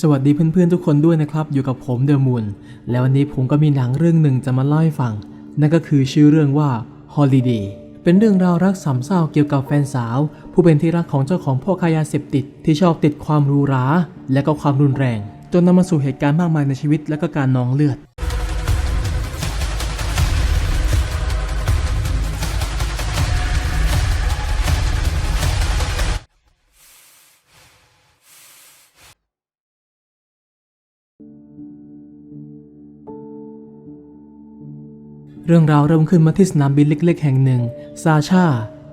สวัสดีเพื่อนๆทุกคนด้วยนะครับ อยู่กับผมเดอะมูนแล้ววันนี้ผมก็มีหนังเรื่องหนึ่งจะมาเล่าให้ฟัง นั่นก็คือชื่อเรื่องว่า Holiday เป็นเรื่องราวรักสามเศร้าเกี่ยวกับแฟนสาว ผู้เป็นที่รักของเจ้าของพ่อคายาเสพติด ที่ชอบติดความรูราและก็ความรุนแรง จนนำมาสู่เหตุการณ์มากมายในชีวิตและก็การนองเลือด เรื่องราวเริ่มขึ้นมาที่สนามบินเล็ก ๆ แห่งหนึ่ง ซาชา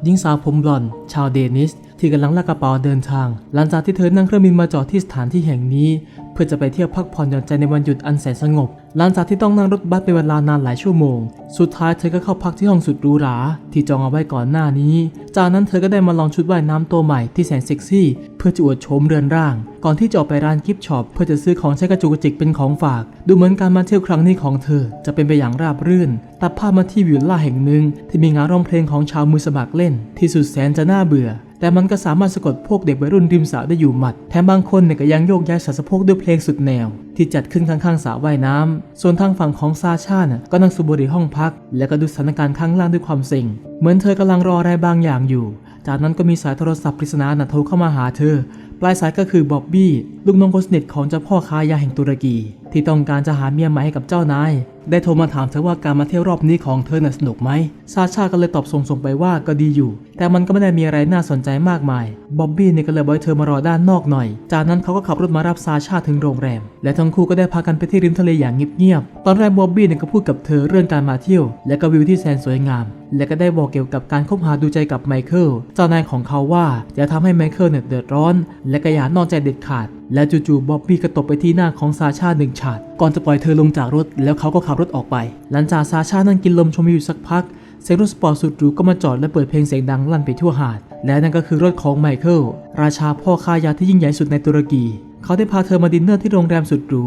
หญิงสาวผมบลอน ชาวเดนิส ที่กำลังลากกระเป๋าเดินทาง หลังจากที่เธอนั่งเครื่องบินมาจอดที่สถานที่แห่งนี้ เพื่อจะไปเที่ยวพักผ่อนหย่อนใจในวันหยุดอันแสนสงบ หลังจากที่ต้องนั่งรถบัสเป็นเวลานานหลายชั่วโมง สุดท้ายเธอก็เข้าพักที่ห้องสุดหรูหราที่จองเอาไว้ก่อนหน้านี้ จากนั้นเธอก็ได้มาลองชุดว่ายน้ำตัวใหม่ที่แสนเซ็กซี่ เพื่อจะอวดโฉมเรือนร่าง ก่อนที่จะออกไปร้านกิฟต์ช็อปเพื่อจะซื้อของใช้กระจุกกระจิกเป็นของฝาก ดูเหมือนการมาเที่ยวครั้งนี้ของเธอ จะเป็นไปอย่างราบรื่นตัดภาพมาที่วิลล่าแห่งหนึ่งที่มีงานร้องเพลงของชาวมือสมัครเล่น ที่สุดแสนจะน่าเบื่อแต่มันก็สามารถสะกดพวกเด็กวัยรุ่นริมสระได้อยู่หมัด แถมบางคนเนี่ยก็ยังโยกย้ายสัดสะโพกด้วยเพลงสุดแนว ที่จัดขึ้นข้างๆสระว่ายน้ำส่วนทางฝั่งของซาชาน่ะก็นั่งสูบบุหรี่ห้องพัก แล้วก็ดูสถานการณ์ข้างล่างด้วยความเซ็ง เหมือนเธอกำลังรออะไรบางอย่างอยู่ จากนั้นก็มีสายโทรศัพท์ปริศนาน่ะโทรเข้ามาหาเธอ ปลายสายก็คือบ๊อบบี้ลูกน้องคนสนิทของเจ้าพ่อค้ายาแห่งตุรกี ที่ต้องการจะหาเมียใหม่ให้กับเจ้านาย ได้โทรมาถามเธอว่าการมาเที่ยวรอบนี้ของเธอน่ะสนุกไหมซาชาก็เลยตอบส่งๆไปว่าก็ดีอยู่ แต่มันก็ไม่ได้มีอะไรน่าสนใจมากมาย บ๊อบบี้เนี่ยก็เลยบอกให้เธอมารอด้านนอกหน่อย จากนั้นเขาก็ขับรถมารับซาชาถึงโรงแรม และทั้งคู่ก็ได้พากันไปที่ริมทะเลอย่างเงียบๆ ตอนแรกบ๊อบบี้เนี่ยก็พูดกับเธอเรื่องการมาเที่ยว และก็วิวที่แสนสวยงาม และก็ได้บอกเกี่ยวกับการคบหาดูใจกับไมเคิล เจ้านายของเขาว่าอย่าทำให้ไมเคิลเนี่ยเดือดร้อน และก็อย่านอกใจเด็ดขาด และจู่ๆบ๊อบบี้ก็ตบไปที่หน้าของซาชาหนึ่งาดก่อนจะปล่อยเธอลงจากรถแล้วเขาก็ขับรถออกไป หลังจากซาชานั่งกินลมชมวิวสักพักเสียงรถสปอร์ตสุดหรูก็มาจอดและเปิดเพลงเสียงดังลั่นไปทั่วหาด และนั่นก็คือรถของไมเคิลราชาพ่อค้ายาที่ยิ่งใหญ่สุดในตุรกี เขาได้พาเธอมาดินเนอร์ที่โรงแรมสุดหรู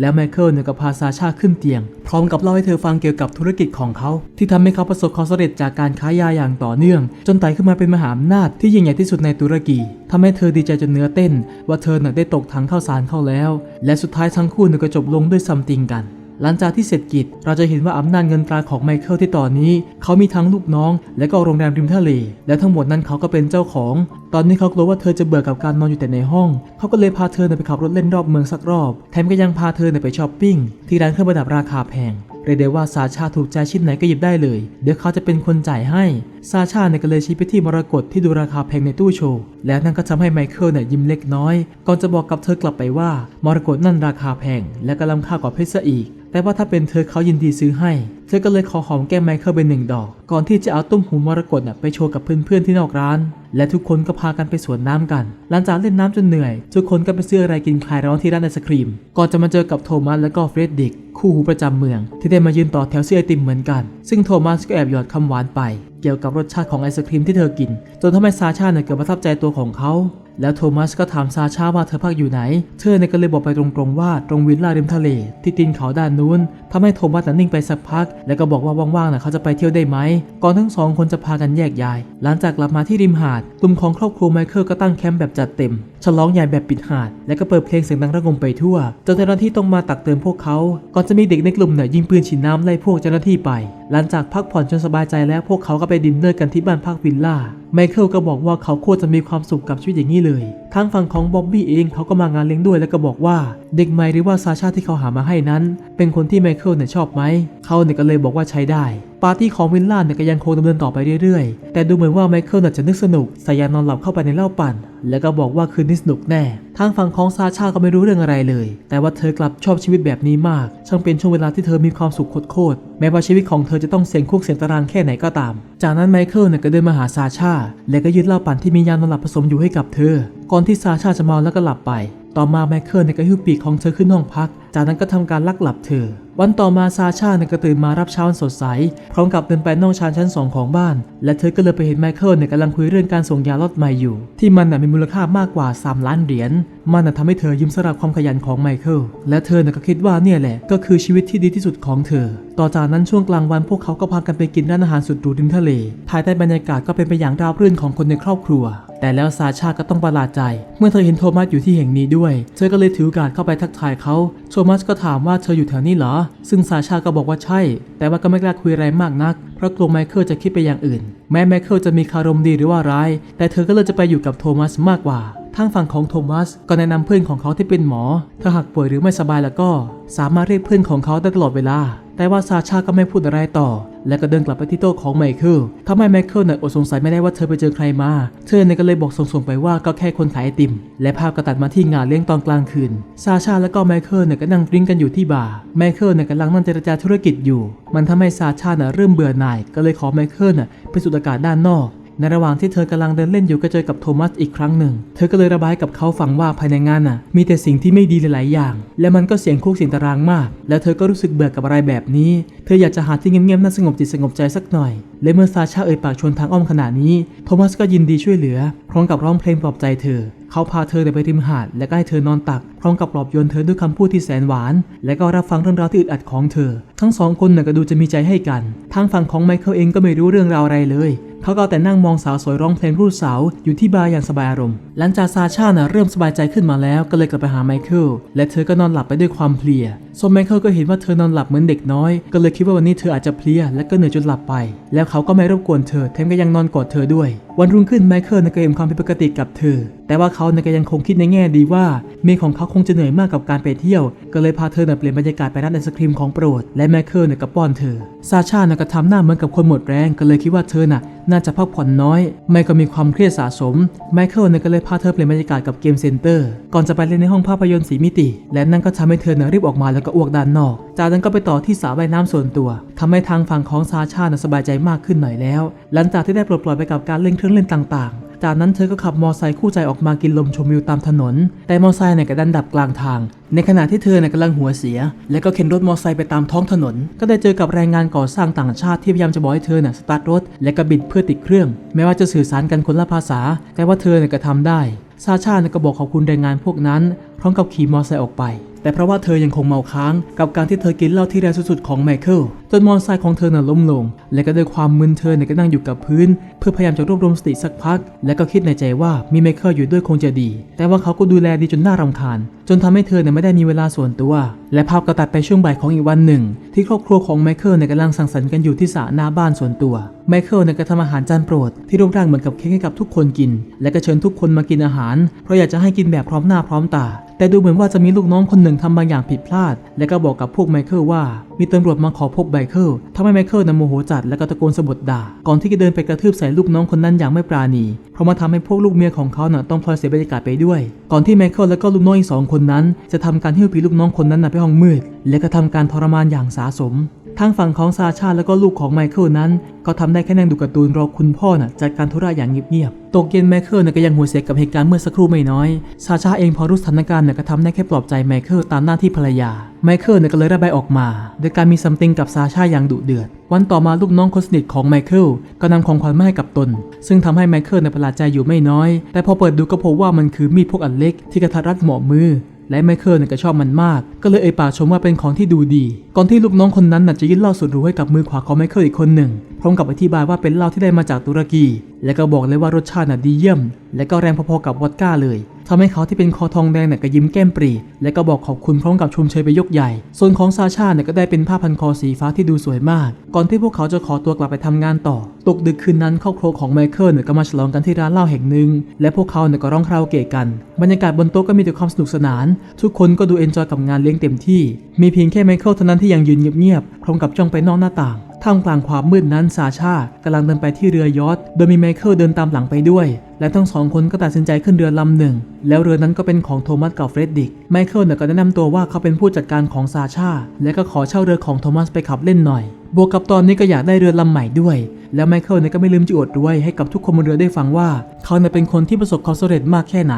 แล้วไมเคิลเนี่ยก็พาซาชาขึ้นเตียง พร้อมกับเล่าให้เธอฟังเกี่ยวกับธุรกิจของเขา ที่ทำให้เขาประสบความสำเร็จจากการค้ายาอย่างต่อเนื่อง จนไต่ขึ้นมาเป็นมหาอำนาจที่ยิ่งใหญ่ที่สุดในตุรกีทำให้เธอดีใจจนเนื้อเต้น ว่าเธอน่ยได้ตกถังข้าวสารเข้าแล้ว และสุดท้ายทั้งคู่เนี่ยก็จบลงด้วยซัมติงกัน หลังจากที่เสร็จกิจ เราจะเห็นว่าอำนาจเงินตราของไมเคิลที่ตอนนี้ เขามีทั้งลูกน้อง และก็โรงแรมริมทะเล และทั้งหมดนั้นเขาก็เป็นเจ้าของ ตอนนี้เขากลัวว่าเธอจะเบื่อกับการนอนอยู่แต่ในห้อง เขาก็เลยพาเธอไปขับรถเล่นรอบเมืองสักรอบ แถมก็ยังพาเธอไปช้อปปิ้งที่ร้านเครื่องประดับราคาแพง เรียกได้ว่าซาชาถูกใจชิ้นไหนก็หยิบได้เลย เดี๋ยวเขาจะเป็นคนจ่ายให้ ซาชาเนี่ยก็เลยชี้ไปที่มรกตที่ดูราคาแพงในตู้โชว์ แล้วนั่นก็ทำให้ไมเคิลเนี่ยยิ้มเล็กน้อย ก่อนจะบอกกับเธอกลับไปว่ามรกตนั่นราคาแพง และก็ล้ำค่ากว่าเพชรซะอีก แต่ว่าถ้าเป็นเธอเขายินดีซื้อให้ เธอก็เลยขอหอมแก้มไมเคิลเป็นหนึ่งดอกก่อนที่จะเอาตุ้มหูมรกตไปโชว์กับเพื่อนๆที่นอกร้าน และทุกคนก็พากันไปสวนน้ำกัน หลังจากเล่นน้ำจนเหนื่อย ทุกคนก็ไปซื้ออะไรกินคลายร้อนที่ร้านไอศครีม ก่อนจะมาเจอกับโทมัสและก็เฟรดดิก คู่หูประจำเมือง ที่ได้มายืนต่อแถวซื้อไอติมเหมือนกัน ซึ่งโทมัสก็แอบหยอดคำหวานไป เกี่ยวกับรสชาติของไอศครีมที่เธอกิน จนทำให้ซาชาเนี่ยเกิดประทับใจตัวของเขา แล้วโทมัสก็ถามซาชาว่าเธอพักอยู่ไหน เธอเนี่ยก็เลยบอกไปตรงๆว่าตรงวิลล่าริมทะเล ที่ตีนเขาด้านนู้นทำให้โทมัสน่ะนิ่งไปสักพัก แล้วก็บอกว่าว่างๆน่ะเขาจะไปเที่ยวได้ไหม ก่อนทั้งสองคนจะพากันแยกย้าย หลังจากกลับมาที่ริมหาด กลุ่มของครอบครัวไมเคิลก็ตั้งแคมป์แบบจัดเต็ม ฉลองใหญ่แบบปิดหาด และก็เปิดเพลงเสียงดังระงมไปทั่ว จนเจ้าหน้าที่ต้องมาตักเตือนพวกเขา ก่อนจะมีเด็กในกลุ่มเนี่ยยิงปืนฉีดน้ำไล่พวกเจ้าหน้าที่ไป หลังจากพักผ่อนจนสบายใจแล้วพวกเขาก็ไปดินเนอร์กันที่บ้านพักวิลล่าไมเคิลก็บอกว่าเขาควรจะมีความสุขกับชีวิตอย่างนี้เลย ทางฝั่งของบ๊อบบี้เองเขาก็มางานเลี้ยงด้วยแล้วก็บอกว่า เด็กใหม่หรือว่าซาชาที่เขาหามาให้นั้น เป็นคนที่ไมเคิลเนี่ยชอบไหม เขาเนี่ยก็เลยบอกว่าใช้ได้ ปาร์ตี้ของวิลล่าเนี่ยก็ยังคงดำเนินต่อไปเรื่อยๆ แต่ดูเหมือนว่าไมเคิลน่ะจะนึกสนุกใส่ยานอนหลับเข้าไปในเหล้าปั่น แล้วก็บอกว่าคืนนี้สนุกแน่ ทางฝั่งของซาชาก็ไม่รู้เรื่องอะไรเลย แต่ว่าเธอกลับชอบชีวิตแบบนี้มาก ช่างเป็นช่วงเวลาที่เธอมีความสุขโคตรแม้ว่าชีวิตของเธอจะต้องเสี่ยงคุกเสี่ยงตารางแค่ไหนก็ตาม จากนั้นไมเคิลเนี่ยก็เดินมาหาซาชา และก็ยืดเหล้าปั่นที่มียานอนหลับผสมอยู่ให้กับเธอ ก่อนที่ซาชาจะเมาแล้วก็หลับไป ต่อมาไมเคิลเนี่ยก็หิ้วปีกของเธอขึ้นห้องพัก จากนั้นก็ทำการลักหลับเธอ วันต่อมาซาชาเนี่ยก็ตื่นมารับเช้าสดใส พร้อมกับเดินไปนอกชานชั้นสองของบ้าน และเธอก็เลยไปเห็นไมเคิลเนี่ยกำลังคุยเรื่องการส่งยาลดใหม่อยู่ ที่มันน่ะมีมูลค่ามากกว่า 3 ล้านเหรียญ มันน่ะทำให้เธอยิ้มสำหรับความขยันของไมเคิล และเธอเนี่ยก็คิดว่าเนี่ยแหละ ก็คือชีวิตที่ดีที่สุดของเธอ ต่อจากนั้นช่วงกลางวันพวกเขาก็พากันไปกินร้านอาหารสุดหรูริมทะเล ภายใต้บรรยากาศก็เป็นไปอย่างราบรื่นของคนในครอบครัว แต่แล้วซาชาก็ต้องประหลาดใจ เมื่อเธอเห็นโทมัสอยู่ที่แห่งนี้ด้วย เธอก็เลยถือโอกาสเข้าไปทักทายเขา โทมัสก็ถามว่าเธออยู่แถวนี้เหรอ ซึ่งซาชาก็บอกว่าใช่ แต่ว่าก็ไม่กล้าคุยอะไรมากนัก เพราะกลัวไมเคิลจะคิดไปอย่างอื่น แม้ไมเคิลจะมีคารมดีหรือว่าร้าย แต่เธอก็เลือกจะไปอยู่กับโทมัสมากกว่า ทางฝั่งของโทมัสก็แนะนำเพื่อนของเขาที่เป็นหมอ ถ้าหากป่วยหรือไม่สบายแล้วก็ สามารถเรียกเพื่อนของเขาได้ตลอดเวลา แต่ว่าซาชาก็ไม่พูดอะไรต่อ และก็เดินกลับไปที่โต๊ะของไมเคิลทำให้ไมเคิลเนี่ยอดสงสัยไม่ได้ว่าเธอไปเจอใครมา เธอเนี่ยก็เลยบอกส่งๆไปว่าก็แค่คนขายไอติม และภาพก็ตัดมาที่งานเลี้ยงตอนกลางคืน ซาชาและก็ไมเคิลเนี่ยก็นั่งดริ้งกันอยู่ที่บาร์ ไมเคิลเนี่ยกำลังนั่งเจรจาธุรกิจอยู่ มันทำให้ซาชาเนี่ยเริ่มเบื่อหน่าย ก็เลยขอไมเคิลเนี่ยไปสูดอากาศด้านนอก ในระหว่างที่เธอกำลังเดินเล่นอยู่ก็เจอกับโทมัสอีกครั้งหนึ่ง เธอก็เลยระบายกับเขาฟังว่าภายในงานน่ะ มีแต่สิ่งที่ไม่ดีหลาย ๆ อย่าง และมันก็เสียงคุกเสียงตารางมาก แล้วเธอก็รู้สึกเบื่อกับอะไรแบบนี้ เธออยากจะหาที่เงียบ ๆน่าสงบจิตสงบใจสักหน่อย และเมื่อซาชาเอ่ยปากชวนทางอ้อมขนาดนี้ โทมัสก็ยินดีช่วยเหลือ พร้อมกับร้องเพลงปลอบใจเธอ เขาพาเธอไปริมหาด และก็ให้เธอนอนตัก พร้อมกับปลอบโยนเธอด้วยคำพูดที่แสนหวาน และก็รับฟังเรื่องราวที่อึดอัดของเธอ ทั้งสองคนน่ะก็ดูจะมีใจให้กัน ทางฝั่งของไมเคิลเองก็ไม่รู้เรื่องราวอะไรเลย เขาก็เอาแต่นั่งมองสาวสวยร้องเพลงรูดสาวอยู่ที่บาร์อย่างสบายอารมณ์ หลังจากซาชาเน่ะเริ่มสบายใจขึ้นมาแล้วก็เลยกลับไปหาไมเคิลและเธอก็นอนหลับไปด้วยความเพลียส่วนไมเคิลก็เห็นว่าเธอนอนหลับเหมือนเด็กน้อย ก็เลยคิดว่าวันนี้เธออาจจะเพลียและก็เหนื่อยจนหลับไป แล้วเขาก็ไม่รบกวนเธอแถมก็ยังนอนกอดเธอด้วยวันรุ่งขึ้นไมเคิลน่ะก็เห็นความผิดปกติกับเธอ แต่ว่าเขาน่ะก็ยังคงคิดในแง่ดีว่าเมียของเขาคงจะเหนื่อยมากกับการไปเที่ยว ก็เลยพาเธอเปลี่ยนบรรยากาศไปร้านไอศครีมของโปรด และไมเคิลน่ะก็ป้อนเธอ ซาชาน่ะก็ทำหน้าเหมือนกับคนหมดแรง ก็เลยคิดว่าเธอน่ะน่าจะพักผ่อนน้อย ไม่ก็มีความเครียดสะสม ไมเคิลน่ะก็เลยพาเธอเปลี่ยนบรรยากาศกับเกมเซ็นเตอร์ ก่อนจะไปเล่นในห้องภาพยนตร์สีมิติ และนั่นก็ทำให้เธอน่ะรีบออกมาแล้วก็อ้วกด้านนอก จากนั้นก็ไปต่อที่สระว่ายน้ำส่วนตัวทำให้ทางฝั่งของซาชาน่ะสบายใจมากขึ้นหน่อยแล้ว หลังจากที่ได้ปลดปล่อยไปกับการเล่นเครื่องเล่นต่างๆ จากนั้นเธอก็ขับมอไซค์คู่ใจออกมากินลมชมวิวตามถนน แต่มอไซค์เนี่ยก็ดันดับกลางทาง ในขณะที่เธอเนี่ยกำลังหัวเสีย และก็เข็นรถมอไซค์ไปตามท้องถนน ก็ได้เจอกับแรงงานก่อสร้างต่างชาติที่พยายามจะบอกให้เธอเนี่ยสตาร์ทรถ และก็บิดเพื่อติดเครื่อง แม้ว่าจะสื่อสารกันคนละภาษา แต่ว่าเธอเนี่ยก็ทำได้ ซาชาเนี่ยก็บอกขอบคุณแรงงานพวกนั้น พร้อมกับขี่มอไซค์ออกไป แต่เพราะว่าเธอยังคงเมาค้างกับการที่เธอกินเหล้าที่แรงสุดๆของไมเคิลจนมอเตอร์ไซค์ของเธอน่ะล้มลง และก็ด้วยความมึนเธอเนี่ยก็นั่งอยู่กับพื้น เพื่อพยายามจะรวบรวมสติสักพัก และก็คิดในใจว่ามีไมเคิลอยู่ด้วยคงจะดี แต่ว่าเขาก็ดูแลดีจนน่ารำคาญ จนทำให้เธอเนี่ยไม่ได้มีเวลาส่วนตัว และภาพก็ตัดไปช่วงบ่ายของอีกวันหนึ่ง ที่ครอบครัวของไมเคิลเนี่ยกำลังสังสรรค์กันอยู่ที่สระหน้าบ้านส่วนตัวไมเคิลเนี่ยก็ทำอาหารจานโปรดที่รูปร่างเหมือนกับเค้กให้กับทุกคนกิน และก็เชิญทุกคนมากินอาหาร เพราะอยากจะให้กินแบบพร้อมหน้าพร้อมตา แต่ดูเหมือนว่าจะมีลูกน้องคนหนึ่งทำบางอย่างผิดพลาด และก็บอกกับพวกไมเคิลว่า มีตำรวจมาขอพบไมเคิลทำให้ไมเคิลนั้นโมโหจัดและก็ตะโกนสะบดด่า ก่อนที่จะเดินไปกระทืบใส่ลูกน้องคนนั้นอย่างไม่ปราณี เพราะมาทำให้พวกลูกเมียของเขาน่ะต้องพลอยเสียบรรยากาศไปด้วย ก่อนที่ไมเคิลและก็ลูกน้องอีกสองคนนั้น จะทำการหิ้วปีลูกน้องคนนั้นไปห้องมืด และก็ทำการทรมานอย่างสาสม ทางฝั่งของซาชาและก็ลูกของไมเคิลนั้น ก็ทำได้แค่นั่งดูการ์ตูนรอคุณพ่อน่ะจัดการธุระอย่างเงียบๆตกเย็นไมเคิลน่ะก็ยังหัวเสียกับเหตุการณ์เมื่อสักครู่ไม่น้อยซาชาเองพอรู้สถานการณ์น่ะก็ทำได้แค่ปลอบใจไมเคิลตามหน้าที่ภรรยาไมเคิลน่ะก็เลยระบายออกมาโดยการมีซัมติงกับซาชาอย่างดุเดือด วันต่อมาลูกน้องคนสนิทของไมเคิลก็นำของขวัญมาให้กับตน ซึ่งทำให้ไมเคิลน่ะประหลาดใจอยู่ไม่น้อย แต่พอเปิดดูก็พบว่ามันคือมีดพกอันเล็กที่กระทัดรัดหมาะมือ และไมเคิลเนี่ยก็ชอบมันมาก ก็เลยเอ่ยปากชมว่าเป็นของที่ดูดี ก่อนที่ลูกน้องคนนั้นน่ะจะยื่นเหล้าสุดหรูให้กับมือขวาของไมเคิลอีกคนหนึ่ง พร้อมกับอธิบายว่าเป็นเหล้าที่ได้มาจากตุรกี และก็บอกเลยว่ารสชาติน่ะดีเยี่ยม และก็แรงพอๆกับวอดก้าเลย ทำให้เขาที่เป็นคอทองแดงเนี่ยก็ยิ้มแก้มปรี และก็บอกขอบคุณพร้อมกับชมเชยไปยกใหญ่ ส่วนของซาชาเนี่ยก็ได้เป็นผ้าพันคอสีฟ้าที่ดูสวยมาก ก่อนที่พวกเขาจะขอตัวกลับไปทำงานต่อ ตกดึกคืนนั้นครอบครัวของไมเคิลเนี่ยก็มาฉลองกันที่ร้านเหล้าแห่งหนึ่ง และพวกเขาเนี่ยก็ร้องคราโอเกะกัน บรรยากาศบนโต๊ะก็มีแต่ความสนุกสนาน ทุกคนก็ดูเอนจอยกับงานเลี้ยงเต็มที่ มีเพียงแค่ไมเคิลเท่านั้นที่ยังยืนเงียบๆพร้อมกับจ้องไปนอกหน้าต่าง ท่ามกลางความมืดนั้นซาชากำลังเดินไปที่เรือยอทโดยมีไมเคิลเดินตามหลังไปด้วย และทั้งสองคนก็ตัดสินใจขึ้นเรือลำหนึ่ง แล้วเรือนั้นก็เป็นของโทมัสกับเฟรดดิก ไมเคิลเนี่ยก็แนะนำตัวว่าเขาเป็นผู้จัดการของซาชาและก็ขอเช่าเรือของโทมัสไปขับเล่นหน่อย บวกกับตอนนี้ก็อยากได้เรือลำใหม่ด้วย แล้วไมเคิลเนี่ยก็ไม่ลืมจะอวดด้วยให้กับทุกคนบนเรือได้ฟังว่า เขาเนี่ยเป็นคนที่ประสบความสำเร็จมากแค่ไหน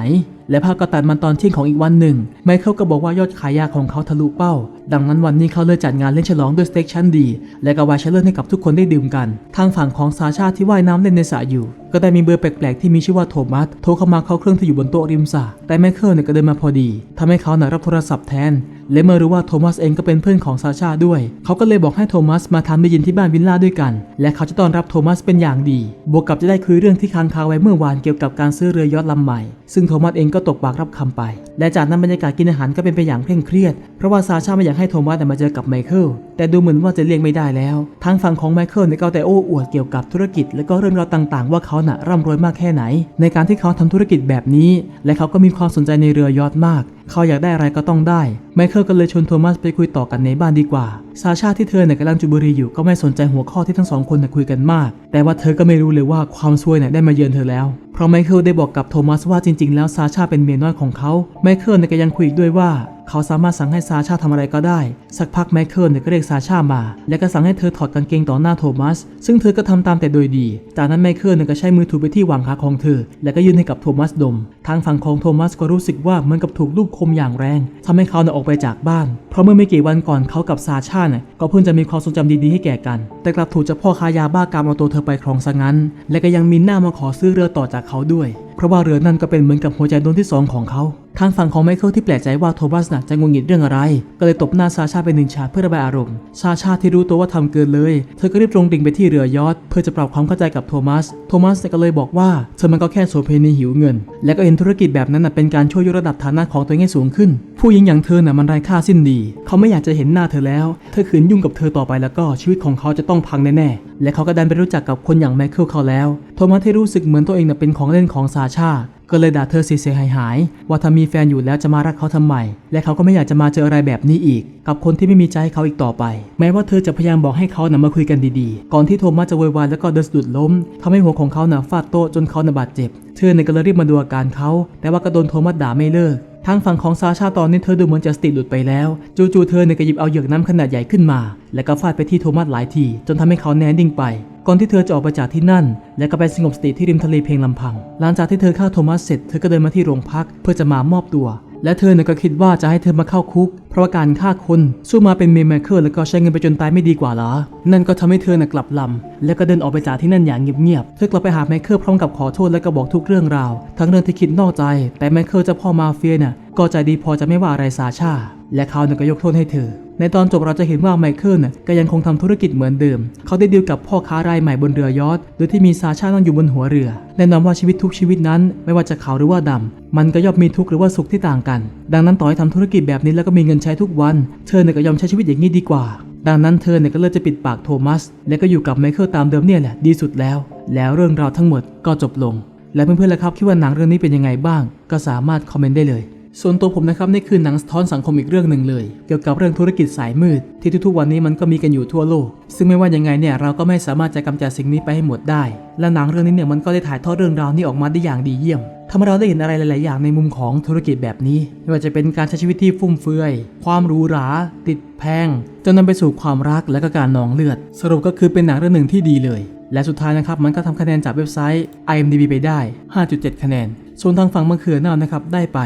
และภาพก็ตัดมาตอนเที่ยงของอีกวันหนึ่ง ไมเคิลก็บอกว่ายอดขายยาของเขาทะลุเป้า ดังนั้นวันนี้เขาเลยจัดงานเล่นฉลองด้วยสเต็กชั้นดี และก็วน์เชลเลอร์ให้กับทุกคนได้ดื่มกัน ทางฝั่งของซาชาที่ว่ายน้ำเล่นในสระอยู่ ก็ได้มีเบอร์แปลกๆที่มีชื่อว่าโทมัสโทรเข้ามาเข้าเครื่องที่อยู่บนโต๊ะริมสระแต่ไมเคิลเนี่ยก็เดินมาพอดีทำให้เขาหน่ะรับโทรศัพท์แทนและเมื่อรู้ว่าโทมัสเองก็เป็นเพื่อนของซาชาด้วย เขาก็เลยบอกให้โทมัสมาทำได้ยินที่บ้านวิลล่าด้วยกัน และเขาจะต้อนรับโทมัสเป็นอย่างดี บวกกับจะได้คุยเรื่องที่ค้างคาไว้เมื่อวานเกี่ยวกับการซื้อเรือยอทลำใหม่ ซึ่งโทมัสเองก็ก็ตกปากรับคำไป และจากนั้นบรรยากาศกินอาหารก็เป็นไปอย่างเคร่งเครียด เพราะว่าซาชาไม่อยากให้โทมัสแต่มาเจอกับไมเคิล แต่ดูเหมือนว่าจะเลี่ยงไม่ได้แล้ว ทางฝั่งของไมเคิลเนี่ยก็เอาแต่โอ้อวดเกี่ยวกับธุรกิจ และก็เรื่องราวต่างๆ ว่าเขาน่ะร่ำรวยมากแค่ไหน ในการที่เขาทำธุรกิจแบบนี้ และเขาก็มีความสนใจในเรือยอทมาก เขาอยากได้อะไรก็ต้องได้ ไมเคิลก็เลยชวนโทมัสไปคุยต่อกันในบ้านดีกว่า ซาชาที่เธอเนี่ยกำลังจูบุรีอยู่ก็ไม่สนใจหัวข้อที่ทั้งสองคนคุยกันมาก แต่ว่าเธอก็ไม่รู้เลยว่าความซวยเนี่ยได้มาเยือนเธอแล้ว เพราะไมเคิลได้บอกกับโทมัสว่าจริง ๆ แล้วซาชาเป็นเมียน้อยของเขา ไมเคิลเนี่ยก็ยังคุยอีกด้วยว่า เขาสามารถสั่งให้ซาชาทำอะไรก็ได้ สักพักไมคเคิลเนี่ยก็เรียกซาชามา และก็สั่งให้เธอถอดกางเกงต่อหน้าโทมัส ซึ่งเธอก็ทำตามแต่โดยดี จากนั้นไมคเคิลเนี่ยก็ใช้มือถูไปที่หว่างขาของเธอ และก็ยื่นให้กับโทมัสดม ทางฝั่งของโทมัสก็รู้สึกว่าเหมือนกับถูกลูกคมอย่างแรงทำให้เขาเนี่ยออกไปจากบ้าน เพราะเมื่อไม่กี่วันก่อนเขากับซาชาเนี่ยก็เพิ่งจะมีความทรงจำดีๆให้แก่กัน แต่กลับถูกเจ้าพ่อคายาบ้ากามเอาตัวเธอไปครองซะงั้น และก็ยังมีหน้ามาขอซื้อเรือต่อจากเขาด้วย เพราะว่าเรือนั่นก็เป็นเหมือนกับหัวใจดวงที่สองของเขา ทางฝั่งของไมเคิลที่แปลกใจว่าโทมัสน่ะจะงงงิดเรื่องอะไร ก็เลยตบหน้าซาชาไปหนึ่งฉาดเพื่อระบายอารมณ์ ซาชาที่รู้ตัวว่าทำเกินเลย เธอก็รีบตรงดิ่งไปที่เรือยอทเพื่อจะปรับความเข้าใจกับโทมัส โทมัสก็เลยบอกว่าเธอมันก็แค่โสเพณีหิวเงิน และก็เห็นธุรกิจแบบนั้นน่ะเป็นการช่วยยกระดับฐานะของตัวเองให้สูงขึ้น ผู้หญิงอย่างเธอน่ะมันไร้ค่าสิ้นดี เขาไม่อยากจะเห็นหน้าเธอแล้ว เธอขืนยุ่งกับเธอต่อไปแล้วก็ชีวิตของเขาจะต้องพังแน่ๆและเขาก็ดันไปรู้จักกับคนอย่างไมเคิลเขาแล้วโทมัสที่รู้สึกเหมือนตัวเองเป็นของเล่นของซาชา ก็เลยด่าเธอเสียหายหายๆว่าถ้ามีแฟนอยู่แล้วจะมารักเขาทำไม และเขาก็ไม่อยากจะมาเจออะไรแบบนี้อีก กับคนที่ไม่มีใจให้เขาอีกต่อไป แม้ว่าเธอจะพยายามบอกให้เขานะมาคุยกันดีๆ ก่อนที่โทมัสจะโวยวายแล้วก็เดินสะดุดล้มทำให้หัวของเขาหน่ะฟาดโต๊ะจนเขาน่ะบาดเจ็บ เธอเนี่ยก็เลยรีบมาดูอาการเขา แต่ว่าก็โดนโทมัสด่าไม่เลิกทางฝั่งของซาชาตอนนี้เธอดูเหมือนจะสติหลุดไปแล้ว จู่ๆเธอเนี่ยก็หยิบเอาเหยือกน้ำขนาดใหญ่ขึ้นมา แล้วก็ฟาดไปที่โทมัสหลายที จนทำให้เขาแน่นิ่งไป ก่อนที่เธอจะออกไปจากที่นั่น และก็ไปสงบสติที่ริมทะเลเพียงลำพัง หลังจากที่เธอฆ่าโทมัสเสร็จเธอก็เดินมาที่โรงพักเพื่อจะมามอบตัว และเธอเนี่ยก็คิดว่าจะให้เธอมาเข้าคุก เพราะว่าการฆ่าคนสู้มาเป็นเมมเคิลแล้วก็ใช้เงินไปจนตายไม่ดีกว่าหรอนั่นก็ทำให้เธอน่ะกลับลำแล้วก็เดินออกไปจากที่นั่นอย่างเงียบๆเธอกลับไปหาไมเคิลพร้อมกับขอโทษและก็บอกทุกเรื่องราว ทั้งเรื่องที่คิดนอกใจ แต่ไมเคิลเจ้าพ่อมาเฟียน่ะก็ใจดีพอจะไม่ว่าอะไรซาชาและเขาเนี่ยก็ยกโทษให้เธอ ในตอนจบเราจะเห็นว่าไมเคิลน่ะก็ยังคงทำธุรกิจเหมือนเดิม เขาได้ดีลกับพ่อค้ารายใหม่บนเรือยอทโดยที่มีซาชานั่งอยู่บนหัวเรือ แน่นอนว่าชีวิตทุกชีวิตนั้น ไม่ว่าจะขาวหรือว่าดำมันก็ย่อมมีทุกข์หรือว่าสุขที่ต่างกัน ดังนั้นต่อให้ทำธุรกิจแบบนี้แล้วก็มีเงินใช้ทุกวัน เธอเนี่ยก็ยอมใช้ชีวิตอย่างนี้ดีกว่า ดังนั้นเธอเนี่ยก็เลือกจะปิดปากโทมัส และก็อยู่กับไมเคิลตามเดิมเนี่ยแหละดีสุดแล้ว แล้วเรื่องราวทั้งหมดก็จบลง และเพื่อนๆล่ะครับคิดว่าหนังเรื่องนี้เป็นยังไงบ้าง ก็สามารถคอมเมนต์ได้เลย ส่วนตัวผมนะครับนี่คือหนังสะท้อนสังคมอีกเรื่องหนึ่งเลย เกี่ยวกับเรื่องธุรกิจสายมืด ที่ทุกๆวันนี้มันก็มีกันอยู่ทั่วโลก ซึ่งไม่ว่ายังไงเนี่ยเราก็ไม่สามารถจะกำจัดสิ่งนี้ไปให้หมดได้ และหนังเรื่องนี้เนี่ยมันก็ได้ถ่ายทอดเรื่องราวนี้ออกมาได้อย่างดีเยี่ยมทำให้เราได้เห็นอะไรหลาย ๆ อย่างในมุมของธุรกิจแบบนี้ ไม่ว่าจะเป็นการใช้ชีวิตที่ฟุ่มเฟือย ความหรูหรา ติดแพง จนนำไปสู่ความรักและก็การนองเลือด สรุปก็คือเป็นหนังเรื่องหนึ่งที่ดีเลย และสุดท้ายนะครับมันก็ทำคะแนนจากเว็บไซต์ IMDb ไปได้ 5.7 คะแนน ส่วนทางฝั่งมะเขือเน่านะครับได้ไป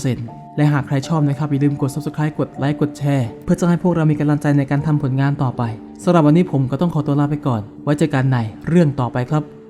80%และหากใครชอบนะครับอย่าลืมกด subscribe กดไลค์กดแชร์เพื่อจะให้พวกเรามีกำลังใจในการทำผลงานต่อไปสำหรับวันนี้ผมก็ต้องขอตัวลาไปก่อน ไว้เจอกันในเรื่องต่อไปครับ